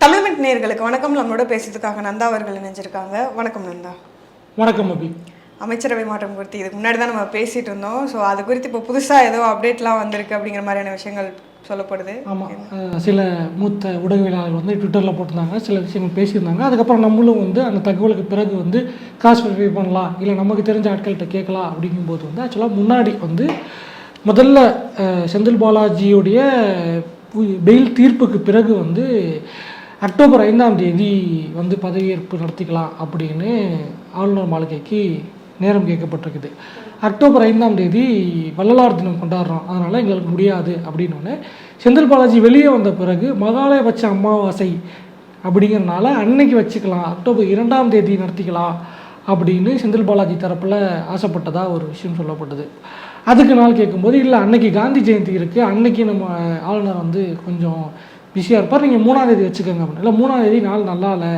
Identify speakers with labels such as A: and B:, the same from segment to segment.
A: தமிழ்மெண்ட் நேயர்களுக்கு வணக்கம். நம்மளோட பேசுறதுக்காக நந்தா அவர்கள் இணைஞ்சிருக்காங்க. வணக்கம் நந்தா.
B: வணக்கம் அபி.
A: அமைச்சரவை மாற்றம் குறித்து இதுக்கு முன்னாடி தான் நம்ம பேசிட்டு இருந்தோம். ஸோ அது குறித்து இப்போ புதுசாக ஏதோ அப்டேட்லாம் வந்திருக்கு அப்படிங்கிற மாதிரியான விஷயங்கள் சொல்லப்படுது.
B: ஆமாம் சில மூத்த ஊடகவியலாளர்கள் வந்து ட்விட்டரில் போட்டிருந்தாங்க. சில விஷயங்கள் பேசியிருந்தாங்க. அதுக்கப்புறம் நம்மளும் வந்து அந்த தகவலுக்கு பிறகு வந்து காசு வெரிஃபை பண்ணலாம். இல்லை நமக்கு தெரிஞ்ச ஆட்கள்கிட்ட கேட்கலாம் அப்படிங்கும்போது வந்து ஆக்சுவலாக முன்னாடி வந்து முதல்ல செந்தில் பாலாஜியுடைய பெயில் தீர்ப்புக்கு பிறகு வந்து அக்டோபர் ஐந்தாம் தேதி வந்து பதவியேற்பு நடத்திக்கலாம் அப்படின்னு ஆளுநர் மாளிகைக்கு நேரம் கேட்கப்பட்டிருக்குது. அக்டோபர் ஐந்தாம் தேதி வள்ளலார் தினம் கொண்டாடுறோம். அதனால் எங்களுக்கு முடியாது அப்படின்னு செந்தில் பாலாஜி வெளியே வந்த பிறகு மகாலயபட்ச அமாவாசை அப்படிங்கிறனால அன்னைக்கு வச்சுக்கலாம். அக்டோபர் இரண்டாம் தேதி நடத்திக்கலாம் அப்படின்னு செந்தில் பாலாஜி தரப்பில் ஆசைப்பட்டதாக ஒரு விஷயம் சொல்லப்பட்டது. அதுக்கு நாள் கேட்கும்போது இல்லை அன்னைக்கு காந்தி ஜெயந்தி இருக்குது அன்னைக்கு நம்ம ஆளுநர் வந்து கொஞ்சம் பிஸியாக இருப்பார். நீங்கள் மூணாந்தேதி வச்சுக்கோங்க அப்படின்னு. இல்லை மூணாந்தேதி நாள் நல்லா இல்லை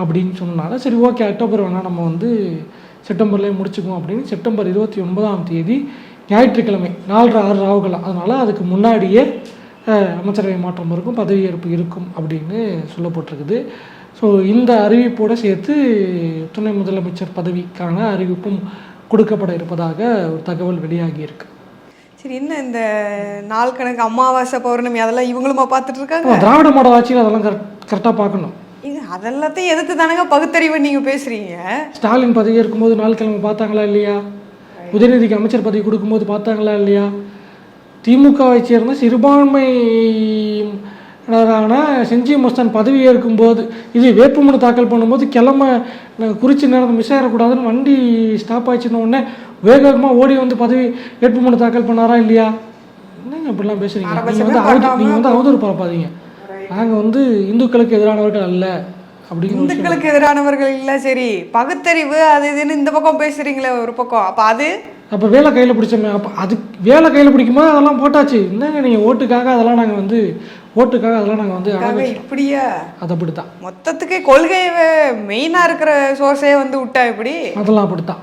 B: அப்படின்னு சொன்னனால சரி ஓகே அக்டோபர் வேணால் நம்ம வந்து செப்டம்பர்லேயே முடிச்சுக்குவோம் அப்படின்னு செப்டம்பர் இருபத்தி ஒன்பதாம் தேதி ஞாயிற்றுக்கிழமை நாலரை ஆறு ராவுகலாம் அதனால் அதுக்கு முன்னாடியே அமைச்சரவை மாற்றம் இருக்கும் பதவியேற்பு இருக்கும் அப்படின்னு சொல்லப்பட்டிருக்குது. ஸோ இந்த அறிவிப்போடு சேர்த்து துணை முதலமைச்சர் பதவிக்கான அறிவிப்பும் கொடுக்கப்பட இருப்பதாக ஒரு தகவல் வெளியாகியிருக்கு
A: சரி என்ன இந்த நாள் கணக்கு அமாவாசை பௌர்ணமி அதெல்லாம் இவங்களுமா பார்த்துட்டு இருக்காங்க
B: திராவிட மாடல் ஆட்சியில் அதெல்லாம் கரெக்ட் கரெக்டாக பார்க்கணும்.
A: ஏங்க அதெல்லாத்தையும் எதிர்த்து தானங்க பகுத்தறிவு நீங்கள் பேசுறீங்க?
B: ஸ்டாலின் பதவி இருக்கும்போது நாள் கிழமை பார்த்தாங்களா இல்லையா? உதயநிதிக்கு அமைச்சர் பதவி கொடுக்கும்போது பார்த்தாங்களா இல்லையா? திமுகவை சேர்ந்த சிறுபான்மை ான செஞ்சி மஸ்தான் பதவி ஏற்கும்போது இது வேட்புமனு தாக்கல் பண்ணும்போது கிளம்ப குறிச்சி நேரம் மிஸ் ஆகிடக்கூடாதுன்னு வண்டி ஸ்டாப் ஆயிடுச்சுன உடனே வேக வேகமாக ஓடி வந்து பதவி வேட்புமனு தாக்கல் பண்ணாரா இல்லையா? என்னங்க இப்படிலாம் பேசுறீங்க? நீங்கள் வந்து அவதூறு நீங்கள் வந்து அவதூறு பரப்பாதீங்க. நாங்கள் வந்து இந்துக்களுக்கு எதிரானவர்கள் அல்ல
A: இந்துக்களுக்கு எதிரானவர்கள் இல்லை சரி. பகுத்தறிவு அது இதுன்னு இந்த பக்கம் பேசுறீங்களே ஒரு பக்கம். அப்போ அது?
B: அப்போ வேலை கையில் பிடிச்சோமே அப்போ அது வேலை கையில் பிடிக்கும்போது அதெல்லாம் போட்டாச்சு. என்னங்க நீங்கள் ஓட்டுக்காக அதெல்லாம் நாங்கள் வந்து ஓட்டுக்காக அதெல்லாம் நாங்கள் வந்து
A: இப்படியா?
B: அது அப்படி தான்
A: மொத்தத்துக்கு கொள்கை மெயினாக இருக்கிற சோர்ஸே வந்து விட்டா இப்படி
B: அதெல்லாம் அப்படி தான்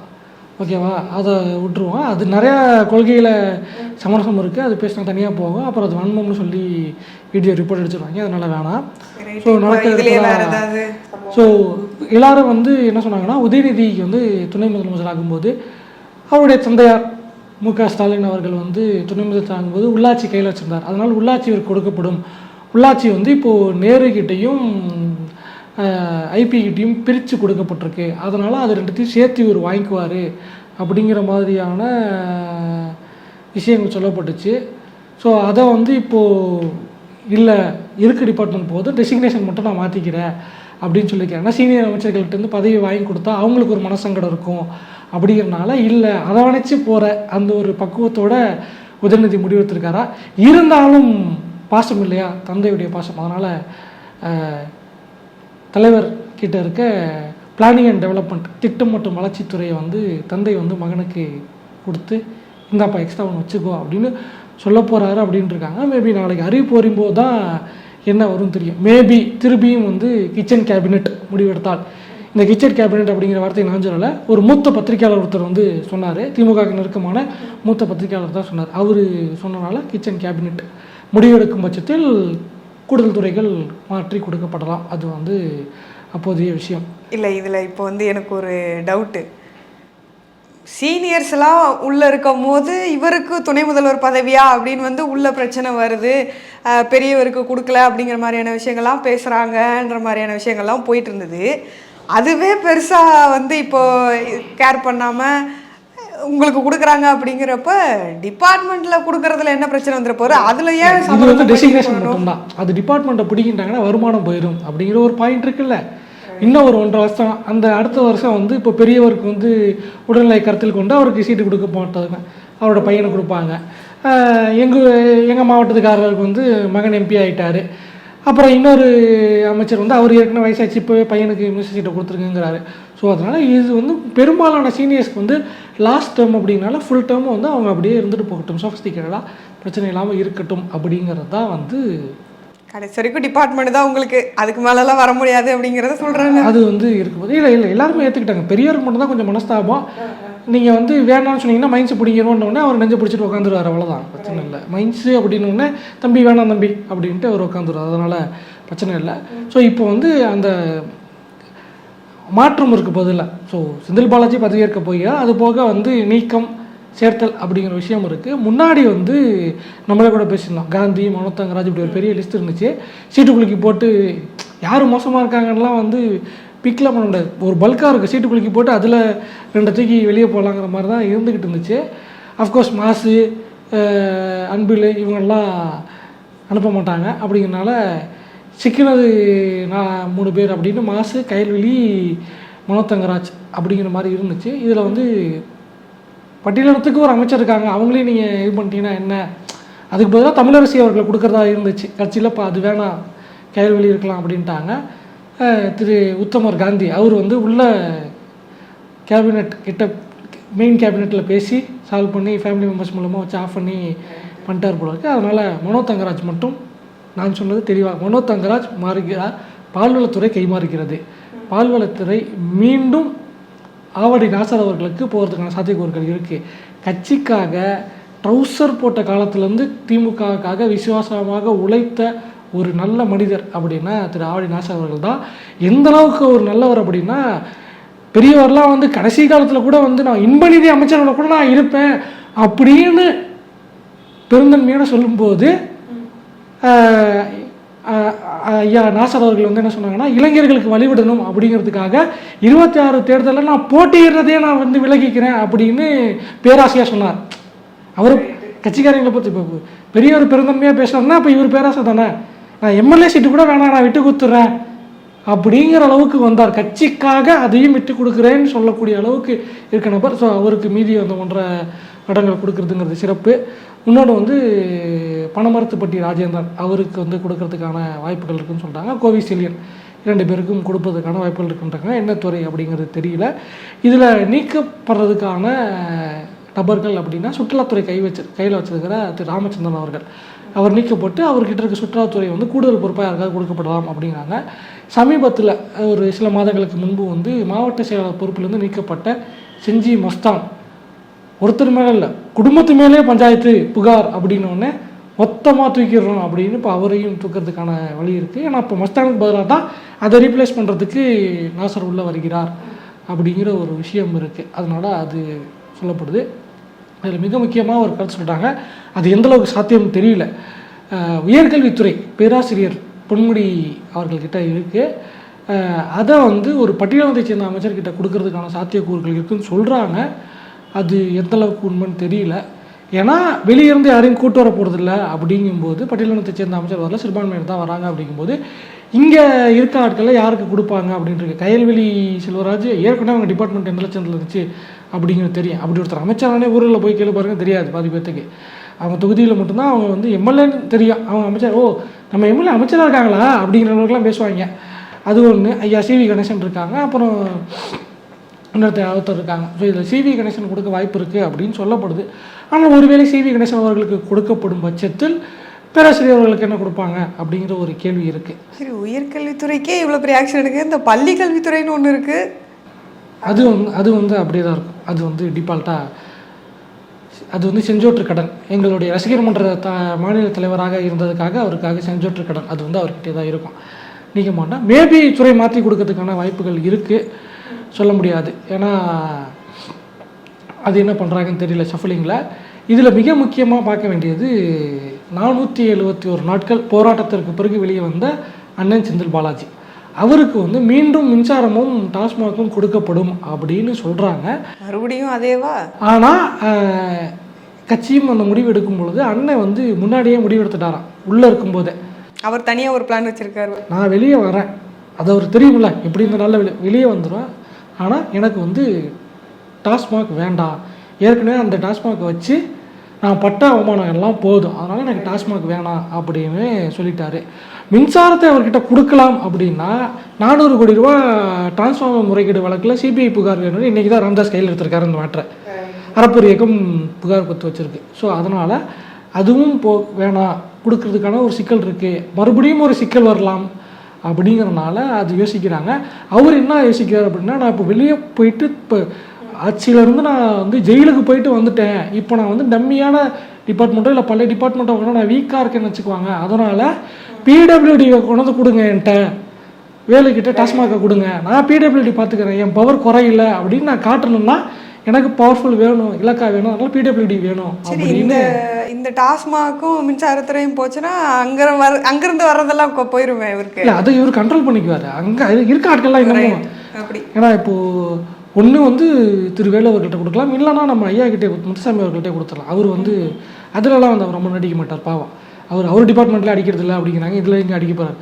B: ஓகேவா? அதை விட்டுருவோம். அது நிறையா கொள்கையில் சமரசம் இருக்குது அது பேசினா தனியாக போகும். அப்புறம் அது வன்மம்னு சொல்லி வீடியோ ரிப்போர்ட் அடிச்சிருவாங்க அதனால் வேணாம். ஸோ நடக்கிறது ஸோ எல்லாரும் வந்து என்ன சொன்னாங்கன்னா உதயநிதிக்கு வந்து துணை முதலமைச்சர் ஆகும்போது அவருடைய தந்தையார் மு க ஸ்டாலின் அவர்கள் வந்து துணை முதல் ஆகும்போது உள்ளாட்சி கையில் வச்சிருந்தார். அதனால் உள்ளாட்சி இவர் கொடுக்கப்படும். உள்ளாட்சி வந்து இப்போது நேருகிட்டையும் ஐபி கிட்டையும் பிரித்து கொடுக்கப்பட்டிருக்கு. அதனால் அது ரெண்டுத்தையும் சேர்த்து இவர் வாங்கிக்குவார் அப்படிங்கிற மாதிரியான விஷயங்கள் சொல்லப்பட்டுச்சு. ஸோ அதை வந்து இப்போது இல்லை இருக்கு டிபார்ட்மெண்ட் போது டெசிக்னேஷன் மட்டும் நான் மாற்றிக்கிறேன் அப்படின்னு சொல்லியிருக்காங்க சீனியர் அமைச்சர்கள்ட்ட இருந்து பதவி வாங்கி கொடுத்தா அவங்களுக்கு ஒரு மனசங்கடம் இருக்கும். அப்படிங்கிறனால இல்லை அதை போகிற அந்த ஒரு பக்குவத்தோட உதயநிதி முடிவெடுத்திருக்காரா? இருந்தாலும் பாசம் இல்லையா? தந்தையுடைய பாசம். அதனால் தலைவர் கிட்ட இருக்க பிளானிங் அண்ட் டெவலப்மெண்ட் திட்டம் மற்றும் வளர்ச்சித்துறையை வந்து தந்தை வந்து மகனுக்கு கொடுத்து இந்தாப்பா எக்ஸ்ட்ரா ஒன்று வச்சுக்கோ அப்படின்னு சொல்ல போகிறாரு அப்படின்னு இருக்காங்க மேபி நாளைக்கு அறிவிப்பு வரும்போது தான் என்ன வரும்னு தெரியும். மேபி திரும்பியும் வந்து கிச்சன் கேபினெட் முடிவெடுத்தால். இந்த கிச்சன் கேபினட் அப்படிங்கிற வார்த்தையை நான் சொல்லலை. ஒரு மூத்த பத்திரிகையாளர் ஒருத்தர் வந்து சொன்னார். திமுக நெருக்கமான மூத்த பத்திரிகையாளர் தான் சொன்னார். அவர் சொன்னனால கிச்சன் கேபினெட் முடிவெடுக்கும் பட்சத்தில் கூடுதல் துறைகள் மாற்றி கொடுக்கப்படலாம். அது வந்து அப்போதைய விஷயம்.
A: இல்லை இதில் இப்போ வந்து எனக்கு ஒரு டவுட்டு சீனியர்ஸ்லாம் உள்ளே இருக்கும் போது இவருக்கு துணை முதல்வர் பதவியா அப்படின்னு வந்து உள்ள பிரச்சனை வருது. பெரியவருக்கு கொடுக்கல அப்படிங்கிற மாதிரியான விஷயங்கள்லாம் பேசுகிறாங்கன்ற மாதிரியான விஷயங்கள்லாம் போயிட்டு இருந்தது. அதுவே பெருசாக வந்து இப்போ கேர் பண்ணாமல் உங்களுக்கு கொடுக்குறாங்க அப்படிங்கிறப்ப டிபார்ட்மெண்ட்டில் கொடுக்கறதுல என்ன பிரச்சனை வந்துட போகுது? அதில் ஏன்
B: இது வந்து டெசிக்னேஷன் மட்டும்தான். அது டிபார்ட்மெண்ட்டை பிடிக்கிட்டாங்கன்னா வருமானம் போயிடும் அப்படிங்கிற ஒரு பாயிண்ட் இருக்குல்ல. இன்னும் ஒரு ஒன்றரை வருஷம். அந்த அடுத்த வருஷம் வந்து இப்போ பெரியவருக்கு வந்து உடல்நிலை கருத்தில் கொண்டு அவருக்கு சீட்டு கொடுக்க மாட்டாங்க. அவரோட பையனை கொடுப்பாங்க. எங்கள் எங்கள் மாவட்டத்துக்காரருக்கு வந்து மகன் எம்பி ஆயிட்டாரு. அப்புறம் இன்னொரு அமைச்சர் வந்து அவர் ஏற்கனவே வயசாச்சு இப்போவே பையனுக்கு மினிஸ்டர் சீட்டை கொடுத்துருக்குங்கிறாரு. ஸோ அதனால் இது வந்து பெரும்பாலான சீனியர்ஸ்க்கு வந்து லாஸ்ட் டேர்ம் அப்படிங்கனால ஃபுல் டேர்மும் வந்து அவங்க அப்படியே இருந்துட்டு போகட்டும். சோஃபிஸ்டிகேட்டடாக பிரச்சனை இல்லாமல் இருக்கட்டும் அப்படிங்கிறது தான் வந்து
A: கடைசி வரைக்கும் டிபார்ட்மெண்ட் தான் உங்களுக்கு. அதுக்கு மேலெல்லாம் வர முடியாது அப்படிங்கிறத சொல்கிறாங்க
B: அது வந்து இருக்கும்போது இல்லை இல்லை எல்லாருமே ஏற்றுக்கிட்டாங்க பெரியவருக்கு மட்டும் தான் கொஞ்சம் மனஸ்தாபம். நீங்கள் வந்து வேணாம்னு சொன்னீங்கன்னா மைன்ஸ் பிடிக்கணுன்னொடனே அவர் நெஞ்சு பிடிச்சிட்டு உட்காந்துருவார் அவ்வளோதான் பிரச்சனை இல்லை. மைன்ஸு அப்படின்னோடனே தம்பி வேணாம் தம்பி அப்படின்ட்டு அவர் உட்காந்துருவார் அதனால் பிரச்சனை இல்லை. ஸோ இப்போ வந்து அந்த மாற்றம் இருக்கு போதில்ல. ஸோ செந்தில் பாலாஜி பதவியேற்க போய் அது போக வந்து நீக்கம் சேர்த்தல் அப்படிங்கிற விஷயம் இருக்குது முன்னாடி வந்து நம்மளே கூட பேசியிருந்தோம். காந்தி மனோத்தங்கராஜ் இப்படி ஒரு பெரிய லிஸ்ட் இருந்துச்சு. சீட்டு குலுக்கி போட்டு யார் மோசமாக இருக்காங்கலாம் வந்து பிக்லாம் பண்ண முடியாது ஒரு பல்காக இருக்குது சீட்டு குலுக்கி போட்டு அதில் ரெண்டு தூக்கி வெளியே போகலாங்கிற மாதிரி தான் இருந்துக்கிட்டு இருந்துச்சு. அஃப்கோர்ஸ் மாசு அன்பில் இவங்கெல்லாம் அனுப்ப மாட்டாங்க. அப்படிங்கிறனால சிக்கினது நான் மூணு பேர் அப்படின்னு மாசு கைல்வெளி மனோத்தங்கராஜ் அப்படிங்கிற மாதிரி இருந்துச்சு. இதில் வந்து பட்டியலிடத்துக்கு ஒரு அமைச்சர் இருக்காங்க. அவங்களையும் நீங்கள் இது பண்ணிட்டீங்கன்னா என்ன? அதுக்கு பதிலாக தமிழரசி அவர்களை கொடுக்குறதா இருந்துச்சு. கட்சியில் இப்போ அது வேணாம் கைல்வெளி இருக்கலாம் அப்படின்ட்டாங்க. திரு உத்தமர் காந்தி அவர் வந்து உள்ள கேபினெட் கிட்ட மெயின் கேபினெட்டில் பேசி சால்வ் பண்ணி ஃபேமிலி மெம்பர்ஸ் மூலமாக வச்சு ஆஃப் பண்ணி பண்ணிட்டார் போல இருக்கு. அதனால் மனோ தங்கராஜ் மட்டும் நான் சொன்னது தெளிவாக மனோ தங்கராஜ் மாறுகிறார் பால்வளத்துறை கைமாறுகிறது. பால்வளத்துறை மீண்டும் ஆவடி நாசர் அவர்களுக்கு போகிறதுக்கான சாத்தியக்கூறுகள் இருக்குது கட்சிக்காக ட்ரௌசர் போட்ட காலத்துலேருந்து திமுகவுக்காக விசுவாசமாக உழைத்த ஒரு நல்ல மனிதர் அப்படின்னா திரு ஆவடி நாசர் அவர்கள் தான். எந்த அளவுக்கு ஒரு நல்லவர் அப்படின்னா பெரியவர்லாம் வந்து கடைசி காலத்தில் கூட வந்து நான் இன்பநிதி அமைச்சரோட கூட நான் இருப்பேன் அப்படின்னு பெருந்தன்மையோட சொல்லும்போது ஐயா நாசர் அவர்கள் வந்து என்ன சொன்னாங்கன்னா இளைஞர்களுக்கு வழிவிடணும் அப்படிங்கிறதுக்காக இருபத்தி ஆறு தேர்தலில் நான் போட்டியிடுறதே நான் வந்து விலகிக்கிறேன் அப்படின்னு பேராசையாக சொன்னார். அவர் கட்சிக்காரங்களை பற்றி இப்போ பெரிய ஒரு பெருந்தன்மையாக பேசுனாருன்னா அப்போ இவர் பேராசை தானே? நான் எம்எல்ஏ சீட்டு கூட வேணாம் நான் விட்டு கொடுத்துட்றேன் அப்படிங்கிற அளவுக்கு வந்தார். கட்சிக்காக அதையும் விட்டு கொடுக்குறேன்னு சொல்லக்கூடிய அளவுக்கு இருக்க நபர். ஸோ அவருக்கு மீதி அந்த ஒன்றரை இடங்கள் கொடுக்குறதுங்கிறது சிறப்பு. இன்னொன்று வந்து பணமரத்துப்பட்டி ராஜேந்திரன் அவருக்கு வந்து கொடுக்கறதுக்கான வாய்ப்புகள் இருக்குன்னு சொல்கிறாங்க கோவிசிலியன் இரண்டு பேருக்கும் கொடுப்பதற்கான வாய்ப்புகள் இருக்குன்றாங்க. என்ன துறை அப்படிங்கிறது தெரியல. இதில் நீக்கப்படுறதுக்கான நபர்கள் அப்படின்னா சுற்றுலாத்துறை கை வச்சு கையில் வச்சிருக்கிற திரு ராமச்சந்திரன் அவர்கள். அவர் நீக்கப்பட்டு அவர்கிட்ட இருக்க சுற்றுலாத்துறை வந்து கூடுதல் பொறுப்பாக யாருக்காவது கொடுக்கப்படலாம் அப்படிங்கிறாங்க. சமீபத்தில் ஒரு சில மாதங்களுக்கு முன்பு வந்து மாவட்ட செயலாளர் பொறுப்பிலிருந்து நீக்கப்பட்ட செஞ்சி மஸ்தான். ஒருத்தர் மேலே இல்லை குடும்பத்து மேலே பஞ்சாயத்து புகார் அப்படின்னு மொத்தமாக தூக்கிடுறோம் அப்படின்னு இப்போ அவரையும் தூக்கிறதுக்கான வழி இருக்குது ஏன்னா இப்போ மஸ்தானுக்கு பதிலாக தான் அதை ரீப்ளேஸ் பண்ணுறதுக்கு நாசர் உள்ளே வருகிறார் அப்படிங்கிற ஒரு விஷயம் இருக்குது அதனால் அது சொல்லப்படுது. அதில் மிக முக்கியமாக ஒரு கருத்து சொல்லிட்டாங்க அது எந்த அளவுக்கு சாத்தியம் தெரியல. உயர்கல்வித்துறை பேராசிரியர் பொன்முடி அவர்கள்கிட்ட இருக்குது அதை வந்து ஒரு பட்டியலத்தை சேர்ந்த அமைச்சர்கிட்ட கொடுக்கறதுக்கான சாத்தியக்கூறுகள் இருக்குதுன்னு சொல்கிறாங்க அது எந்தளவுக்கு உண்மைன்னு தெரியல. ஏன்னா வெளியிருந்து யாரையும் கூட்டு வர போகிறதில்ல அப்படிங்கும்போது பட்டியலினத்தை சேர்ந்த அமைச்சர் வரல சிறுபான்மையினர் தான் வராங்க அப்படிங்கும்போது இங்கே இருக்க ஆட்களில் யாருக்கு கொடுப்பாங்க அப்படின்ட்டு கயல்வெளி செல்வராஜ் ஏற்கனவே அவங்க டிபார்ட்மெண்ட் எந்த லட்சத்தில் இருந்துச்சு? அப்படிங்கிறது தெரியும். அப்படி ஒருத்தர் அமைச்சரானே ஊரில் போய் கேள்வி பாருங்கள் தெரியாது பாதி பேர்த்துக்கு அவங்க தொகுதியில் மட்டும்தான் அவங்க வந்து எம்எல்ஏன்னு தெரியும். அவங்க அமைச்சர் ஓ நம்ம எம்எல்ஏ அமைச்சராக இருக்காங்களா? அப்படிங்கிறவங்களுக்குலாம் பேசுவாங்க. அது ஒன்று ஐயா சிவி கணேசன் இருக்காங்க. அப்புறம் இன்னொருத்தர் ஒருத்தர் இருக்காங்க. ஸோ இதில் சிவி கணேசன் கொடுக்க வாய்ப்பு இருக்குது அப்படின்னு சொல்லப்படுது. ஆனால் ஒருவேளை சிவி கணேசன் அவர்களுக்கு கொடுக்கப்படும் பட்சத்தில் பேராசிரியர்களுக்கு என்ன கொடுப்பாங்க அப்படிங்கிற ஒரு கேள்வி இருக்குது
A: சரி உயர்கல்வித்துறைக்கே இவ்வளோ பெரிய ஆக்ஷன் எடுக்கு இந்த பள்ளி கல்வித்துறைன்னு ஒன்று இருக்குது
B: அது வந்து அது வந்து அப்படியே தான் இருக்கும். அது வந்து டிஃபால்ட்டாக அது வந்து செஞ்சோற்று கடன். எங்களுடைய ரசிகர் மன்ற த மாநில தலைவராக இருந்ததுக்காக அவருக்காக செஞ்சோற்று கடன். அது வந்து அவர்கிட்டே தான் இருக்கும். நீக்க மாட்டேன் மேபி துறை மாற்றி கொடுக்கறதுக்கான வாய்ப்புகள் இருக்குது சொல்ல முடியாது. ஏன்னா அது என்ன பண்ணுறாங்கன்னு தெரியல ஷஃபலிங்கில் இதில் மிக முக்கியமாக பார்க்க வேண்டியது நானூற்றி எழுபத்தி ஒரு நாட்கள் போராட்டத்திற்கு பிறகு வெளியே வந்த அண்ணன் செந்தில் பாலாஜி. அவருக்கு வந்து மீண்டும் மின்சாரமும் டாஸ்மாகும் கொடுக்கப்படும் அப்படின்னு சொல்கிறாங்க
A: மறுபடியும் அதேவா?
B: ஆனால் கட்சியும் அந்த முடிவு எடுக்கும் பொழுது அண்ணன் வந்து முன்னாடியே முடிவு எடுத்துட்டாராம் உள்ளே இருக்கும்போதே.
A: அவர் தனியாக ஒரு பிளான் வச்சிருக்காரு.
B: நான் வெளியே வரேன். அது அவர் தெரியுமில்ல எப்படி இந்த நாளில் வெளியே வெளியே வந்துடுவேன் ஆனால் எனக்கு வந்து டாஸ்மாக் வேண்டாம். ஏற்கனவே அந்த டாஸ்மாக் வச்சு நான் பட்ட அவமானம் எல்லாம் போதும். அதனால் எனக்கு டாஸ்மாக் வேணாம் அப்படின்னு சொல்லிட்டாரு. மின்சாரத்தை அவர்கிட்ட கொடுக்கலாம் அப்படின்னா நானூறு கோடி ரூபா டிரான்ஸ்ஃபார்மர் முறைகேடு வழக்கில் சிபிஐ புகார் வேணும்னு இன்றைக்கி தான் ராம்தாஸ் கையில் எடுத்திருக்காரு இந்த மேட்ரை அறப்பூர் இயக்கம் புகார் கொடுத்து வச்சுருக்கு. ஸோ அதனால் அதுவும் போ வேணாம் கொடுக்கறதுக்கான ஒரு சிக்கல் இருக்குது மறுபடியும் ஒரு சிக்கல் வரலாம் அப்படிங்கிறனால அது யோசிக்கிறாங்க. அவர் என்ன யோசிக்கிறார் அப்படின்னா நான் இப்போ வெளியே போயிட்டு இப்போ ஆட்சியிலேருந்து நான் வந்து ஜெயிலுக்கு போயிட்டு வந்துட்டேன். இப்போ நான் வந்து டம்மியான டிபார்ட்மெண்ட்டோ இல்லை பழைய டிபார்ட்மெண்ட்டோ நான் வீக்காக இருக்கேன்னு வச்சுக்குவாங்க. அதனால் பிடபிள்யூடி கொண்டு வந்து கொடுங்க என்கிட்ட. வேலைக்கிட்ட டாஸ்மாகை கொடுங்க. நான் பிடபிள்யூடி பார்த்துக்கிறேன். என் பவர் குறையில அப்படின்னு நான் காட்டணும்னா எனக்கு பவர்ஃபுல் வேணும் இலக்கா வேணும். அதனால பிடபிள்யூடி வேணும்
A: சரி
B: அப்படின்னு.
A: இந்த டாஸ்மாக்கும் மின்சாரத்துறையும் போச்சுன்னா அங்க வர அங்கிருந்து வர்றதெல்லாம் போயிருமே இவருக்கு.
B: இல்லை அதை இவர் கண்ட்ரோல் பண்ணிக்குவார். அங்கே இருக்க ஆட்கள்லாம் இன்னமும்
A: அப்படி.
B: ஏன்னா இப்போது ஒன்று வந்து திரு வேலு அவர்கள்ட்ட கொடுக்கலாம். இல்லைன்னா நம்ம ஐயா கிட்டே முத்துசாமி அவர்கள்ட்டே கொடுத்துடலாம். அவர் வந்து அதிலலாம் வந்து அவர் ரொம்ப நடிக்க மாட்டார் பாவம். அவர் அவர் டிபார்ட்மெண்ட்டில் அடிக்கிறது இல்லை அப்படிங்கிறாங்க. இதில் இங்கே அடிக்க போகிறார்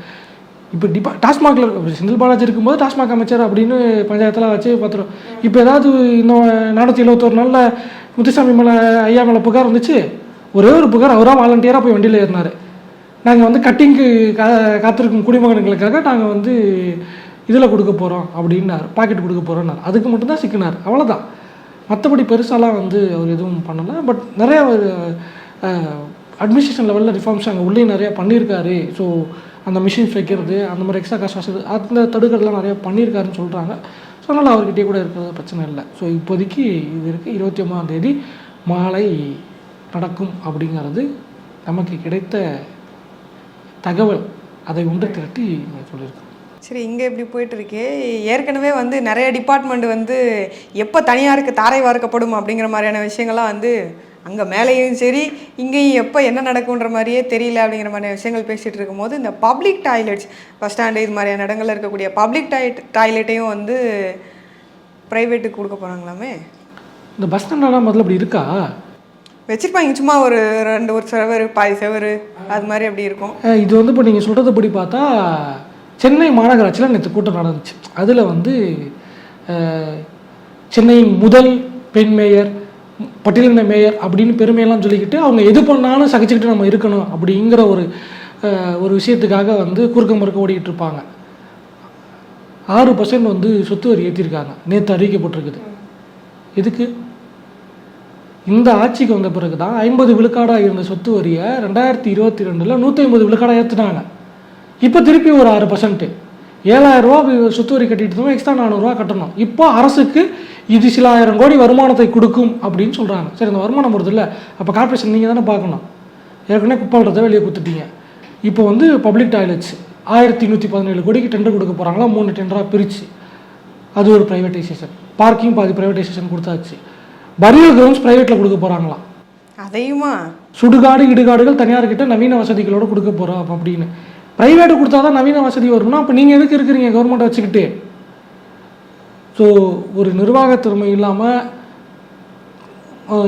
B: இப்போ டிபா டாஸ்மாகில் செந்தில் பாலாஜி இருக்கும்போது டாஸ்மாக் அமைச்சர் அப்படின்னு பஞ்சாயத்தில் வச்சு பார்த்துரும் இப்போ ஏதாவது இன்னும் நானூற்றி எழுபத்தோரு நாளில் முத்துசாமி மேலே ஐயா மேலே புகார் வந்துச்சு? ஒரே ஒரு புகார் அவராக வாலண்டியராக போய் வண்டியில் ஏறினார். நாங்கள் வந்து கட்டிங்க்கு கா காத்திருக்கும் குடிமகன்களுக்காக நாங்கள் வந்து இதில் கொடுக்க போகிறோம் அப்படின்னார். பாக்கெட் கொடுக்க போகிறோன்னார் அதுக்கு மட்டும்தான் சிக்கினார். அவ்வளோதான் மற்றபடி பெருசாலாம் வந்து அவர் எதுவும் பண்ணலை. பட் நிறையா அட்மினிஸ்ட்ரேஷன் லெவலில் ரிஃபார்ம்ஸ் அங்கே உள்ளே நிறையா பண்ணியிருக்காரு. ஸோ அந்த மிஷின்ஸ் வைக்கிறது அந்த மாதிரி எக்ஸ்ட்ரா காசு வசதி அந்த தடுக்கிறதுலாம் நிறையா பண்ணியிருக்காருன்னு சொல்கிறாங்க ஸோ அதனால் அவர்கிட்டயே கூட இருக்கிறது பிரச்சனை இல்லை. ஸோ இப்போதைக்கு இது இருக்குது இருபத்தி ஒன்பதாம் தேதி மாலை நடக்கும் அப்படிங்கிறது நமக்கு கிடைத்த தகவல். அதை ஒன்று திரட்டி சொல்லியிருக்கோம்.
A: சரி இங்கே இப்படி போயிட்டு இருக்கே ஏற்கனவே வந்து நிறைய டிபார்ட்மெண்ட் வந்து எப்போ தனியாருக்கு தாரை வார்க்கப்படும் அப்படிங்கிற மாதிரியான விஷயங்கள்லாம் வந்து அங்கே மேலேயும் சரி இங்கேயும் எப்போ என்ன நடக்குன்ற மாதிரியே தெரியல அப்படிங்கிற மாதிரியான விஷயங்கள் பேசிகிட்டு இருக்கும்போது இந்த பப்ளிக் டாய்லெட்ஸ் பஸ் ஸ்டாண்டு இது மாதிரியான இடங்கள்ல இருக்கக்கூடிய பப்ளிக் டாய்லெட் டாய்லெட்டையும் வந்து ப்ரைவேட்டுக்கு கொடுக்க போகிறாங்களாமே
B: இந்த பஸ் ஸ்டாண்டெல்லாம் முதல்ல அப்படி இருக்கா?
A: வச்சிருப்பாங்க சும்மா ஒரு ரெண்டு ஒரு செவரு பாதி செவரு அது மாதிரி அப்படி இருக்கும்.
B: இது வந்து இப்போ நீங்கள் சொல்கிறத படி பார்த்தா சென்னை மாநகராட்சியில் நேற்று கூட்டம் நடந்துச்சு. அதில் வந்து சென்னையின் முதல் பெண் மேயர் பட்டியலின மேயர் அப்படின்னு பெருமையெல்லாம் சொல்லிக்கிட்டு அவங்க எது பண்ணாலும் சகிச்சுக்கிட்டு நம்ம இருக்கணும் அப்படிங்கிற ஒரு ஒரு விஷயத்துக்காக வந்து குறுக்க முறுக்க ஓடிக்கிட்டு இருப்பாங்க. ஆறு பர்சன்ட் வந்து சொத்து வரி ஏற்றிருக்காங்க நேற்று அறிவிக்கப்பட்டிருக்குது. எதுக்கு? இந்த ஆட்சிக்கு வந்த பிறகு தான் ஐம்பது விழுக்காடாக இருந்த சொத்து வரியை ரெண்டாயிரத்தி இருபத்தி ரெண்டில் நூற்றி ஐம்பது விழுக்காடாக ஏற்றுனாங்க இப்போ திருப்பி ஒரு ஆறு பர்சன்ட்டு ஏழாயிரரூவா சொத்து வரி கட்டிட்டு இருந்தோம் எக்ஸ்ட்ரா நானூறுரூவா கட்டணும். இப்போ அரசுக்கு இது சில ஆயிரம் கோடி வருமானத்தை கொடுக்கும் அப்படின்னு சொல்கிறாங்க சரி இந்த வருமானம் வருது இல்லை? அப்போ கார்ப்பரேஷன் நீங்கள் தானே பார்க்கணும். ஏற்கனவே குப்பாளத்தை வெளியே கொடுத்துட்டீங்க இப்போ வந்து பப்ளிக் டாய்லெட்ஸ் ஆயிரத்தி நூற்றி பதினேழு கோடிக்கு டெண்டர் கொடுக்க போகிறாங்களா மூணு டெண்டராக பிரித்து அது ஒரு ப்ரைவேட்டைசேஷன் பார்க்கிங் பாதி ப்ரைவேட்டைசேஷன் கொடுத்தாச்சு. பரியல் கிரவுண்ட்ஸ் ப்ரைவேட்டில் கொடுக்க போகிறாங்களாம்
A: அதையுமா?
B: சுடுகாடு இடுகாடுகள் தனியார்கிட்ட நவீன வசதிகளோட கொடுக்க போகிறோம் அப்படின்னு. ப்ரைவேட்டு கொடுத்தா தான் நவீன வசதி வரும்னா அப்போ நீங்கள் எதுக்கு இருக்கிறீங்க? கவர்மெண்ட்டை வச்சுக்கிட்டு. ஸோ ஒரு நிர்வாக திறமை இல்லாமல்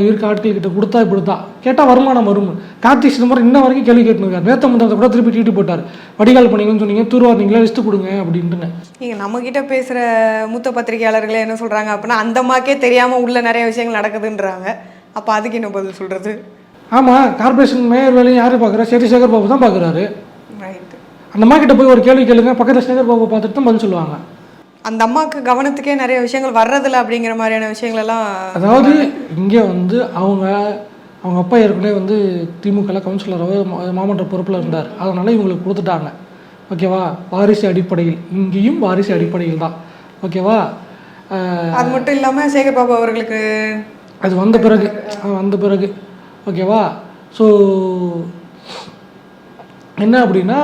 B: இருக்க ஆட்கள்கிட்ட கொடுத்தா இப்படி தான் கேட்டால் வருமானம் வரும். கார்த்திக் சிதம்பரம் இன்ன வரைக்கும் கேள்வி கேட்டுருக்காரு. நேற்று முந்தத்தை கூட திருப்பி டீட்டு போட்டார். வடிகால் பண்ணீங்கன்னு சொன்னீங்க தூர்வாரிங்களா லிஸ்ட்டு கொடுங்க அப்படின்ட்டுன்னு.
A: நீங்க நம்ம கிட்ட பேசுற மூத்த பத்திரிகையாளர்களே என்ன சொல்றாங்க அப்படின்னா அந்த அம்மாக்கே தெரியாம உள்ள நிறைய விஷயங்கள் நடக்குதுன்றாங்க. அப்ப அதுக்கு என்ன பதில் சொல்றது?
B: ஆமாம் கார்ப்பரேஷன் மேயர் வேலையும் யார் பார்க்குறா சரி சேகர் பாபு தான் பார்க்குறாரு அந்த அம்மா கிட்ட போய் ஒரு கேள்வி கேளுங்க பக்கத்தில் சேகர் பாபு பார்த்துட்டு தான் பதில் சொல்லுவாங்க.
A: அந்த அம்மாவுக்கு கவனத்துக்கே நிறைய விஷயங்கள் வர்றதில்ல அப்படிங்கிற மாதிரியான விஷயங்கள் எல்லாம்
B: அதாவது இங்கே வந்து அவங்க அவங்க அப்பா ஏற்கனவே வந்து திமுகவில் கவுன்சிலராக மாமன்ற பொறுப்பில் இருந்தார். அதனால் இவங்களுக்கு கொடுத்துட்டாங்க. ஓகேவா? வாரிசு அடிப்படையில். இங்கேயும் வாரிசு அடிப்படையில் தான். ஓகேவா?
A: அது மட்டும் இல்லாம சேகர் பாபு அவர்களுக்கு
B: அது வந்த பிறகு வந்த பிறகு. ஓகேவா? ஸோ என்ன அப்படின்னா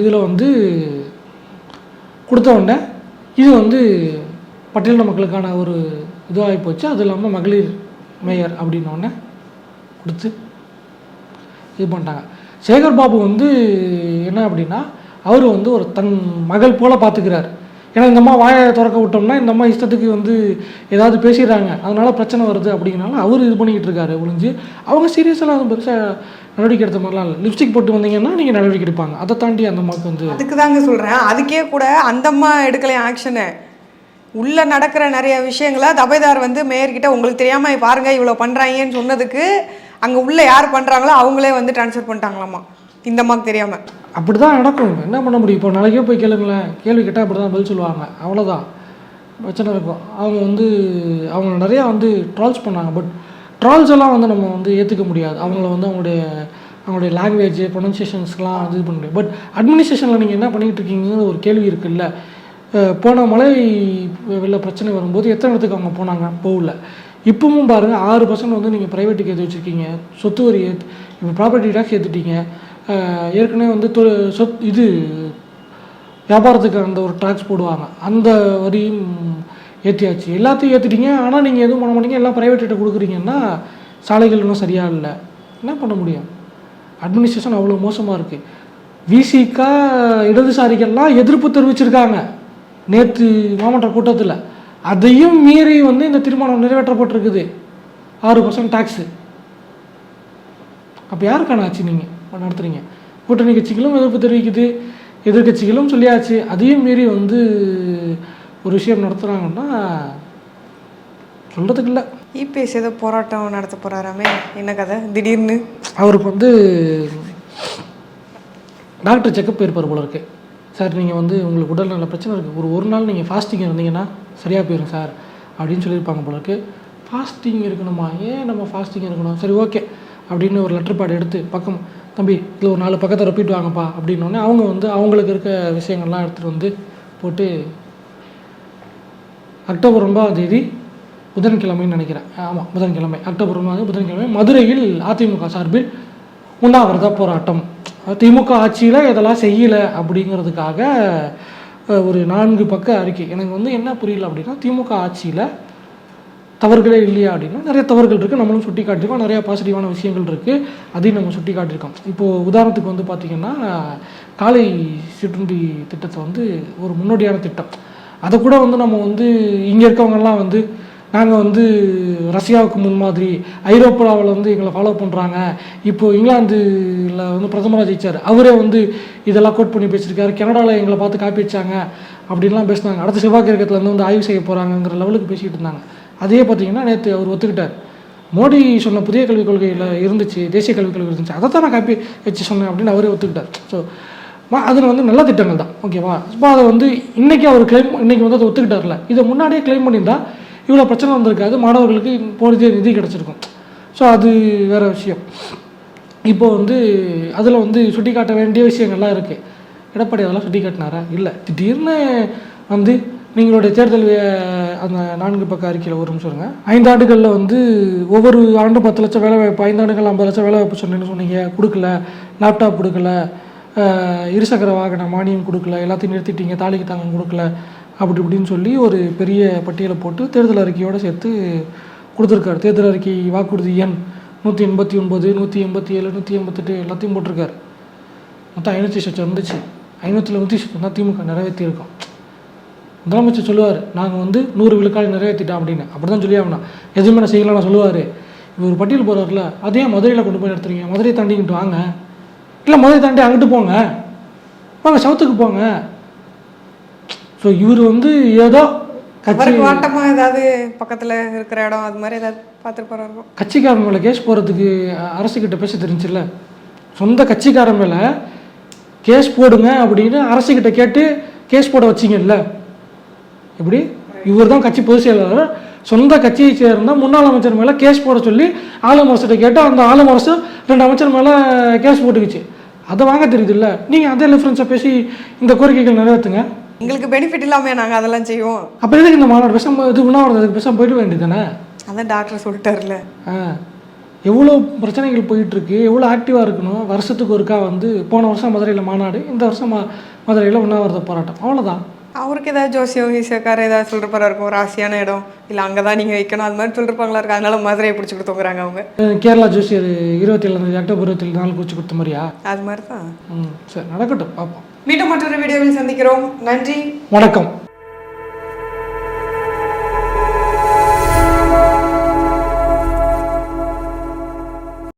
B: இதில் வந்து கொடுத்த உடனே இது வந்து பட்டியலின மக்களுக்கான ஒரு இதுவாகி போச்சு. அது இல்லாமல் மகளிர் மேயர் அப்படின்ன உடனே கொடுத்து இது பண்ணிட்டாங்க. சேகர் பாபு வந்து என்ன அப்படின்னா அவர் வந்து ஒரு தன் மகள் போல் பார்த்துக்கிறார் ஏன்னா இந்த அம்மா வாயை திறக்க விட்டோம்னா இந்த அம்மா இஷ்டத்துக்கு வந்து ஏதாவது பேசிடுறாங்க. அதனால பிரச்சனை வருது அப்படிங்கிறனால அவர் இது பண்ணிக்கிட்டு இருக்காரு ஒழிஞ்சு அவங்க சீரியஸெல்லாம் அது பெருசாக நடவடிக்கை எடுத்த மாதிரிலாம் இல்லை. லிப்ஸ்டிக் போட்டு வந்தீங்கன்னா நீங்கள் நடவடிக்கை எடுப்பாங்க. அதை தாண்டி அந்த அம்மாவுக்கு வந்து
A: அதுக்கு தாங்க சொல்கிறேன் அதுக்கே கூட அந்த அம்மா எடுக்கலையா ஆக்ஷனு உள்ள நடக்கிற நிறைய விஷயங்களை தபைதார் வந்து மேயர்கிட்ட உங்களுக்கு தெரியாமல் பாருங்க இவ்வளோ பண்ணுறாங்கன்னு சொன்னதுக்கு அங்கே உள்ளே யார் பண்ணுறாங்களோ அவங்களே வந்து ட்ரான்ஸ்ஃபர் பண்ணிட்டாங்களாமா? இந்த அம்மாவுக்கு தெரியாமல்
B: அப்படி தான் நடக்கும். என்ன பண்ண முடியும்? இப்போ நாளைக்கே போய் கேளுங்களேன். கேள்வி கேட்டால் அப்படி தான் பதில் சொல்லுவாங்க. அவ்வளோதான் பிரச்சனை இருக்கும். அவங்க வந்து அவங்க நிறையா வந்து ட்ரால்ஸ் பண்ணாங்க. பட் ட்ரால்ஸ் எல்லாம் வந்து நம்ம வந்து ஏற்றுக்க முடியாது. அவங்கள வந்து அவங்களுடைய அவங்களுடைய லாங்குவேஜ் ப்ரொனன்சியேஷன்ஸ்லாம் இது பண்ண முடியும் பட் அட்மினிஸ்ட்ரேஷனில் நீங்கள் என்ன பண்ணிகிட்டு இருக்கீங்கன்னு ஒரு கேள்வி இருக்குல்ல. போன மழை வெள்ள பிரச்சனை வரும்போது எத்தனை இடத்துக்கு அவங்க போனாங்க? போகல. இப்பவும் பாருங்கள் ஆறு பர்சன்ட் வந்து நீங்கள் ப்ரைவேட்டுக்கு ஏற்றி வச்சுருக்கீங்க. சொத்து வரி ஏற்று இப்போ ப்ராப்பர்ட்டி டேக்ஸ் ஏற்றுட்டீங்க ஏற்கனவே வந்து தொ சொத் இது வியாபாரத்துக்கு அந்த ஒரு டாக்ஸ் போடுவாங்க. அந்த வரியும் ஏற்றியாச்சு எல்லாத்தையும் ஏற்றிட்டீங்க ஆனால் நீங்கள் எதுவும் பண்ண மாட்டீங்க. எல்லாம் ப்ரைவேட்டிட்ட கொடுக்குறீங்கன்னா சாலைகள் இன்னும் சரியாக இல்லை. என்ன பண்ண முடியும்? அட்மினிஸ்ட்ரேஷன் அவ்வளோ மோசமாக இருக்குது விசிக்கா இடதுசாரிகள்லாம் எதிர்ப்பு தெரிவிச்சிருக்காங்க. நேற்று மாமன்ற கூட்டத்தில். அதையும் மீறி வந்து இந்த தீர்மானம் நிறைவேற்றப்பட்டிருக்குது. ஆறு பர்சன்ட் டேக்ஸு அப்போ யாருக்கான ஆச்சு நீங்கள் நடத்துறீங்க. கூட்டணி கட்சிகளும் எதிர்ப்பு தெரிவிக்குது. எதிர்கட்சிகளும் சொல்லியாச்சு. அதையும் மீறி வந்து ஒரு விஷயம் நடத்துகிறாங்கன்னா சொல்கிறதுக்கு இல்லை.
A: இபிஎஸ் ஏதோ போராட்டம் நடத்த போறாராமே. என்ன கதை? திடீர்னு.
B: அவருக்கு வந்து டாக்டர் செக்கப் போயிருப்பார் போல இருக்கு. சார் நீங்கள் வந்து உங்களுக்கு உடல்நல பிரச்சனை இருக்குது ஒரு ஒரு நாள் நீங்கள் ஃபாஸ்டிங் இருந்தீங்கன்னா சரியாக போயிடும் சார் அப்படின்னு சொல்லியிருப்பாங்க போல இருக்கு. ஃபாஸ்டிங் இருக்கணுமா? ஏன் நம்ம ஃபாஸ்டிங் இருக்கணும்? சரி ஓகே அப்படின்னு ஒரு லெட்டர் பேட் எடுத்து பக்கம் தம்பி இதில் ஒரு நாலு பக்கத்தை ரொப்பிட்டு வாங்கப்பா அப்படின்னோடனே அவங்க வந்து அவங்களுக்கு இருக்க விஷயங்கள்லாம் எடுத்துகிட்டு வந்து போட்டு அக்டோபர் ஒன்பதாம் தேதி புதன்கிழமைன்னு நினைக்கிறேன். ஆமாம் புதன்கிழமை. அக்டோபர் ஒன்பதாம் புதன்கிழமை மதுரையில் அதிமுக சார்பில் உண்ணாவிரத போராட்டம். திமுக ஆட்சியில் இதெல்லாம் செய்யலை அப்படிங்கிறதுக்காக ஒரு நான்கு பக்க அறிக்கை. எனக்கு வந்து என்ன புரியல அப்படின்னா திமுக ஆட்சியில் தவறுகளே இல்லையா அப்படின்னா நிறைய தவறுகள் இருக்குது நம்மளும் சுட்டி காட்டியிருக்கோம் நிறையா பாசிட்டிவான விஷயங்கள் இருக்குது அதையும் நம்ம சுட்டி காட்டியிருக்கோம் இப்போது உதாரணத்துக்கு வந்து பார்த்திங்கன்னா காலை சிற்றுண்டி திட்டத்தை வந்து ஒரு முன்னோடியான திட்டம். அதை கூட வந்து நம்ம வந்து இங்கே இருக்கவங்கெல்லாம் வந்து நாங்கள் வந்து ரஷ்யாவுக்கு முன்மாதிரி ஐரோப்பாவில் வந்து எங்களை ஃபாலோ பண்ணுறாங்க இப்போது இங்கிலாந்துல வந்து பிரதமராக ஜெயிச்சார். அவரே வந்து இதெல்லாம் கோட் பண்ணி பேசியிருக்காரு. கனடாவில் எங்களை பார்த்து காப்பி வச்சாங்க அப்படின்லாம் பேசினாங்க. அடுத்த செவ்வாய் கிரகத்தில் வந்து ஆய்வு செய்ய போகிறாங்கங்கிற லெவலுக்கு பேசிக்கிட்டு இருந்தாங்க. அதே பார்த்தீங்கன்னா நேற்று அவர் ஒத்துக்கிட்டார். மோடி சொன்ன புதிய கல்விக் கொள்கையில் இருந்துச்சு தேசிய கல்விக் கொள்கை இருந்துச்சு அதை தான் நான் காப்பி வச்சு சொன்னேன் அப்படின்னு அவரே ஒத்துக்கிட்டார். ஸோ அதில் வந்து நல்ல திட்டங்கள் தான். ஓகேவா இப்போ அதை வந்து இன்றைக்கி அவர் கிளைம் இன்றைக்கி வந்து அதை ஒத்துக்கிட்டார்ல. இதை முன்னாடியே கிளைம் பண்ணியிருந்தால் இவ்வளோ பிரச்சனை வந்திருக்காது மாணவர்களுக்கு போதிய நிதி கிடச்சிருக்கும். ஸோ அது வேறு விஷயம். இப்போ வந்து அதில் வந்து சுட்டி காட்ட வேண்டிய விஷயங்கள்லாம் இருக்குது எடப்பாடி அதெல்லாம் சுட்டி காட்டினாரா இல்லை. திடீர்னு வந்து நீங்களுடைய தேர்தல் வே- அந்த நான்கு பக்க அறிக்கையில் ஒரு நிமிஷம் இருங்க. ஐந்தாண்டுகளில் வந்து ஒவ்வொரு ஆண்டும் பத்து லட்சம் வேலை வாய்ப்பு ஐந்தாண்டுகள் ஐம்பது லட்சம் வேலை வாய்ப்பு சொன்னேன்னு சொன்னீங்க. கொடுக்கல. லேப்டாப் கொடுக்கல. இருசக்கர வாகன மானியம் கொடுக்கல. எல்லாத்தையும் நிறுத்திட்டீங்க. தாலிக்கு தாங்க கொடுக்கல. அப்படி இப்படின்னு சொல்லி ஒரு பெரிய பட்டியலை போட்டு தேர்தல் அறிக்கையோடு சேர்த்து கொடுத்துருக்காரு. தேர்தல் அறிக்கை வாக்குறுதி எண் நூற்றி எண்பத்தி ஒன்பது நூற்றி எண்பத்தி ஏழு நூற்றி எண்பத்தெட்டு எல்லாத்தையும் போட்டிருக்காரு. மொத்தம் ஐநூற்றி சட்டம் இருந்துச்சு. ஐநூற்றில் நூற்றி சட்டம் தான் திமுக நிறைவேற்றியிருக்கோம். முதலமைச்சர் சொல்லுவார் நாங்கள் வந்து நூறு விழுக்காடு நிறைவேற்றிட்டோம் அப்படின்னு. அப்படி தான் சொல்லி ஆகணும். எதுவுமே நான் செய்யலாம் சொல்லுவார். இவர் ஒரு பட்டியல் போடுறாருல அதே மதுரையில் கொண்டு போய் நடத்துறீங்க மதுரையை தாண்டிக்கிட்டு வாங்க. இல்லை மதுரை தாண்டி அங்கிட்டு போங்க. வாங்க சவுத்துக்கு போங்க. ஸோ இவர் வந்து ஏதோ கட்சி
A: அவருக்கு வாட்டமா ஏதாவது பக்கத்துல இருக்கிற இடம் அது மாதிரி ஏதாவது பார்த்துட்டு இருக்கும்
B: கட்சிக்காரன் மேலே கேஸ் போடுறதுக்கு அரசுக்கிட்ட பேச தெரிஞ்சில்ல சொந்த கட்சிக்காரன் மேலே கேஸ் போடுங்க அப்படின்னு அரசுக்கிட்ட கேட்டு கேஸ் போட வச்சிங்கல்ல. எப்படி? இவர் தான் கட்சி பொதுச் செயலாளர். சொந்த கட்சியை சேர்ந்த முன்னாள் அமைச்சர் மேலே கேஸ் போட சொல்லி ஆளும் அரசிட்ட கேட்டு அந்த ஆளும் அரசு ரெண்டு அமைச்சர் மேலே கேஸ் போட்டுக்குச்சு. அதை வாங்க தெரியுதுல்ல. நீங்கள் அதே ரெஃபரன்ஸை பேசி இந்த கோரிக்கைகள் நிறைவேற்றுங்க
A: எங்களுக்கு பெனிஃபிட் இல்லாம நாங்க அதெல்லாம் செய்வோம்.
B: அப்போ எதுக்கு இந்த மாநாடு பேசாம இது உண்ணாவிரதத்துக்கு பேசாம போயிட்டு வேண்டியதானே
A: அதான் டாக்டர் சொல்லிட்டாருல.
B: ஆ. எவ்வளோ பிரச்சனைகள் போயிட்டுருக்கு எவ்வளோ ஆக்டிவாக இருக்கணும் வருஷத்துக்கு ஒருக்கா வந்து போன வருஷம் மதுரையில் மாநாடு இந்த வருஷம் மதுரையில் உண்ணாவிரத போராட்டம். அவ்வளோதான்
A: அவருக்கு ஏதாவது ஜோசியம் ஈசியக்கார ஏதாவது சொல்றப்பாரா இருக்கும். ராசியான இடம். இல்லை அங்கே தான் நீங்கள் வைக்கணும். அது மாதிரி சொல்லிருப்பாங்களா? இருக்கு அதனால மதுரையை பிடிச்சி கொடுத்துங்கிறாங்க அவங்க.
B: கேரளா ஜோசியர் இருபத்தி ஏழாந்தேதி அக்டோபர் இருபத்தி நாள் குறிச்சு கொடுத்த மாதிரியா?
A: அது மாதிரி தான்
B: சரி நடக்கட்டும். பார்ப்போம்.
A: மீண்டும் மற்றொரு வீடியோவில் சந்திக்கிறோம். நன்றி.
B: வணக்கம்.